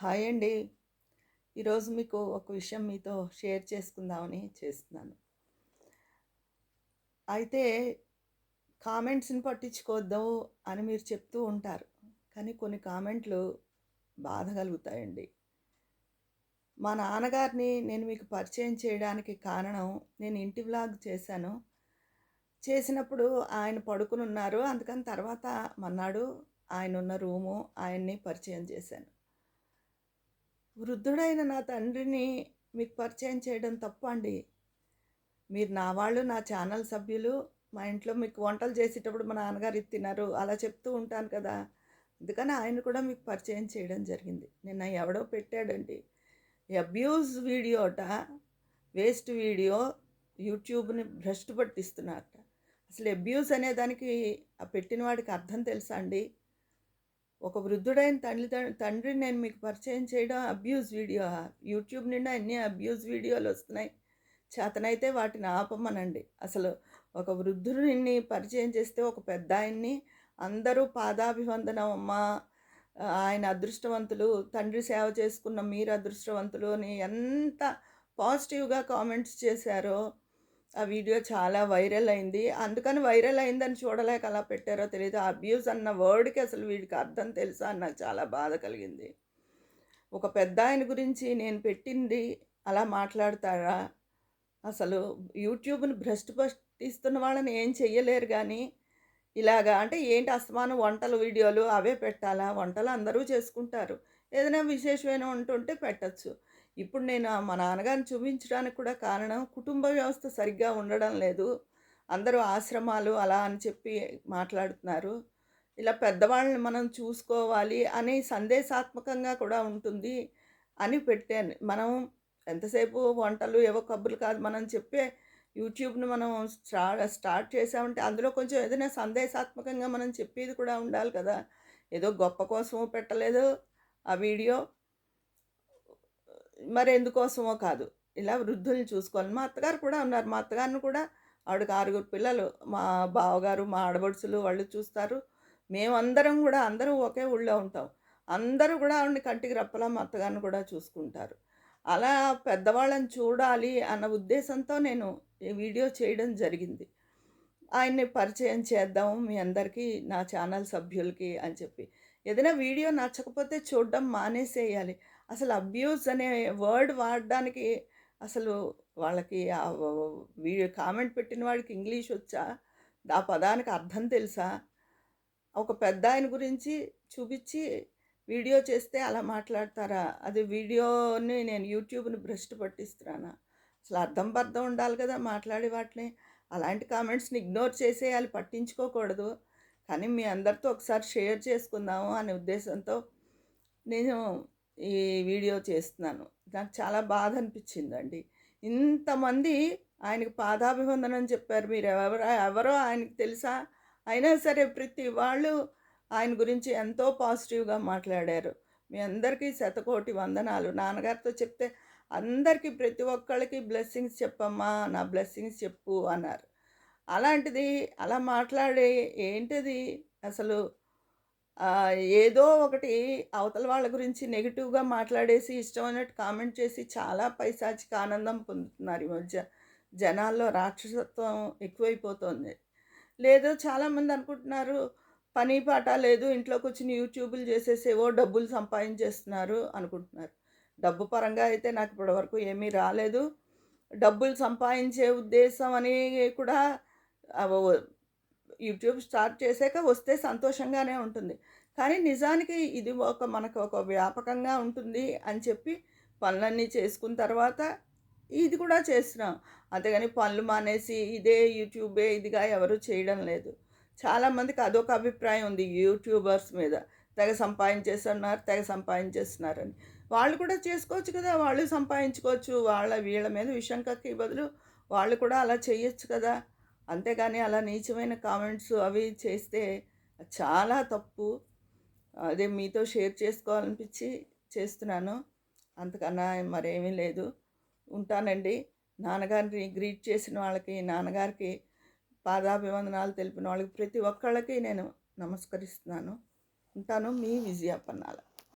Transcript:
Hi అండి. ఈరోజు మీకు ఒక విషయం మీతో షేర్ చేసుకుందామని చేస్తున్నాను. అయితే కామెంట్స్ని పట్టించుకోవద్దు అని మీరు చెప్తూ ఉంటారు. కానీ కొన్ని కామెంట్లు బాధ కలుగుతాయండి. మా నాన్నగారిని నేను మీకు పరిచయం చేయడానికి కారణం నేను ఇంటి వ్లాగ్ చేశాను. చేసినప్పుడు ఆయన పడుకుని ఉన్నారు. అందుకని తర్వాత మన్నాడు ఆయన ఉన్న రూము ఆయన్ని పరిచయం చేశాను. వృద్ధుడైన నా తండ్రిని మీకు పరిచయం చేయడం తప్ప అండి మీరు నా వాళ్ళు నా ఛానల్ సభ్యులు. మా ఇంట్లో మీకు వంటలు చేసేటప్పుడు మా నాన్నగారు ఇది తిన్నారు అలా చెప్తూ ఉంటాను కదా. అందుకని ఆయన కూడా మీకు పరిచయం చేయడం జరిగింది. నిన్న ఎవడో పెట్టాడండి. అబ్యూజ్ వీడియో అట వేస్ట్ వీడియో యూట్యూబ్ని భ్రష్టు పట్టిస్తున్నారట అసలు అబ్యూజ్ అనే దానికి ఆ పెట్టిన వాడికి అర్థం తెలుసా అండి? ఒక వృద్ధుడైన తండ్రి తండ్రి నేను మీకు పరిచయం చేయడం అబ్యూజ్ వీడియో. యూట్యూబ్ నిండా అన్ని అబ్యూజ్ వీడియోలు వస్తున్నాయి? చేతనైతే వాటిని ఆపమనండి. అసలు ఒక వృద్ధుడిని పరిచయం చేస్తే ఒక పెద్ద ఆయన్ని అందరూ పాదాభివందనం అమ్మా ఆయన అదృష్టవంతులు తండ్రి సేవ చేసుకున్న మీరు అదృష్టవంతులు అని ఎంత పాజిటివ్గా కామెంట్స్ చేశారో ఆ వీడియో చాలా వైరల్ అయింది. అందుకని వైరల్ అయిందని చూడలేక అలా పెట్టారో తెలియదు అబ్యూస్ అన్న వర్డ్కి అసలు వీడికి అర్థం తెలుసా అని నాకు చాలా బాధ కలిగింది. ఒక పెద్ద ఆయన గురించి నేను పెట్టింది అలా మాట్లాడతారా? అసలు యూట్యూబ్ని భ్రష్టు పట్టిస్తున్న వాళ్ళని ఏం చెయ్యలేరు కానీ ఇలాగా అంటే ఏంటి అస్తమానం వంటల వీడియోలు అవే పెట్టాలా? వంటలు అందరూ చేసుకుంటారు. ఏదైనా విశేషమైన వంట ఉంటే పెట్టచ్చు. ఇప్పుడు నేను మా నాన్నగారిని చూపించడానికి కూడా కారణం కుటుంబ వ్యవస్థ సరిగ్గా ఉండడం లేదు. అందరూ ఆశ్రమాలు అలా అని చెప్పి మాట్లాడుతున్నారు. ఇలా పెద్దవాళ్ళని మనం చూసుకోవాలి అని సందేశాత్మకంగా కూడా ఉంటుంది అని పెట్టాను. మనం ఎంతసేపు వంటలు ఏవో కబుర్లు కాదు మనం చెప్పే యూట్యూబ్ని మనం స్టా స్టార్ట్ చేసామంటే అందులో కొంచెం ఏదైనా సందేశాత్మకంగా మనం చెప్పేది కూడా ఉండాలి కదా. ఏదో గొప్ప కోసమో పెట్టలేదు ఆ వీడియో. మరి ఎందుకోసమో కాదు. ఇలా వృద్ధుల్ని చూసుకోవాలి. మా అత్తగారు కూడా ఉన్నారు. మా అత్తగారిని కూడా ఆవిడకి ఆరుగురు పిల్లలు మా బావగారు మా ఆడబడుచులు వాళ్ళు చూస్తారు. మేమందరం కూడా అందరం ఒకే ఊళ్ళో ఉంటాం. అందరూ కూడా ఆవిడని కంటికి రప్పలా మా అత్తగారిని కూడా చూసుకుంటారు. అలా పెద్దవాళ్ళని చూడాలి అన్న ఉద్దేశంతో నేను ఈ వీడియో చేయడం జరిగింది. ఆయన్ని పరిచయం చేద్దాం మీ అందరికీ నా ఛానల్ సభ్యులకి అని చెప్పి. ఏదైనా వీడియో నచ్చకపోతే చూడడం మానేసేయాలి. అసలు అబ్యూస్ అనే వర్డ్ వాడడానికి అసలు వాళ్ళకి వీడియో కామెంట్ పెట్టిన వాడికి ఇంగ్లీష్ వచ్చా? ఆ పదానికి అర్థం తెలుసా? ఒక పెద్ద ఆయన గురించి చూపించి వీడియో చేస్తే అలా మాట్లాడతారా? అది వీడియోని నేను యూట్యూబ్ని భ్రష్టు పట్టిస్తున్నానా? అసలు అర్థం పర్థం ఉండాలి కదా మాట్లాడే వాటిని. అలాంటి కామెంట్స్ని ఇగ్నోర్ చేసేయాలి పట్టించుకోకూడదు. కానీ మీ అందరితో ఒకసారి షేర్ చేసుకుందాము అనే ఉద్దేశంతో నేను ఈ వీడియో చేస్తున్నాను. నాకు చాలా బాధ అనిపించిందండి ఇంతమంది ఆయనకి పాదాభివందనం చెప్పారు. మీరు ఎవరో ఎవరో ఆయనకు తెలుసా? అయినా సరే ప్రతి వాళ్ళు ఆయన గురించి ఎంతో పాజిటివ్గా మాట్లాడారు. మీ అందరికీ శతకోటి వందనాలు. నాన్నగారితో చెప్తే అందరికీ ప్రతి ఒక్కళ్ళకి బ్లెస్సింగ్స్ చెప్పమ్మా నా బ్లెస్సింగ్స్ చెప్పు అన్నారు. అలాంటిది అలా మాట్లాడే ఏంటిది? అసలు ఏదో ఒకటి అవతల వాళ్ళ గురించి నెగిటివ్గా మాట్లాడేసి ఇష్టం అన్నట్టు కామెంట్ చేసి చాలా పైశాచిక ఆనందం పొందుతున్నారు ఈ మధ్య. జనాల్లో రాక్షసత్వం ఎక్కువైపోతుంది. లేదు చాలామంది అనుకుంటున్నారు పని పాట లేదు ఇంట్లోకి వచ్చిన యూట్యూబ్లు చేసేసేవో డబ్బులు సంపాదించేస్తున్నారు అనుకుంటున్నారు. డబ్బు పరంగా అయితే నాకు ఇప్పటివరకు ఏమీ రాలేదు. డబ్బులు సంపాదించే ఉద్దేశం అని కూడా యూట్యూబ్ స్టార్ట్ చేసాక వస్తే సంతోషంగానే ఉంటుంది. కానీ నిజానికి ఇది ఒక మనకు ఒక వ్యాపకంగా ఉంటుంది అని చెప్పి పనులన్నీ చేసుకున్న తర్వాత ఇది కూడా చేస్తున్నాం. అంతేగాని పనులు మానేసి ఇదే యూట్యూబే ఇదిగా ఎవరు చేయడం లేదు. చాలామందికి అదొక అభిప్రాయం ఉంది యూట్యూబర్స్ మీద. తెగ సంపాదించేస్తున్నారు తెగ సంపాదించేస్తున్నారని. వాళ్ళు కూడా చేసుకోవచ్చు కదా వాళ్ళు సంపాదించుకోవచ్చు. వాళ్ళ వీళ్ళ మీద విషయం కక్కి బదులు వాళ్ళు కూడా అలా చేయొచ్చు కదా. అంతేగాని అలా నీచమైన కామెంట్స్ అవి చేస్తే చాలా తప్పు. అదే మీతో షేర్ చేసుకోవాలనిపించి చేస్తున్నాను. అంతకన్నా మరేమీ లేదు. ఉంటానండి. నాన్నగారిని గ్రీట్ చేసిన వాళ్ళకి నాన్నగారికి పాదాభివందనాలు తెలిపిన వాళ్ళకి ప్రతి ఒక్కళ్ళకి నేను నమస్కరిస్తున్నాను. ఉంటాను. మీ విజయ పన్నాల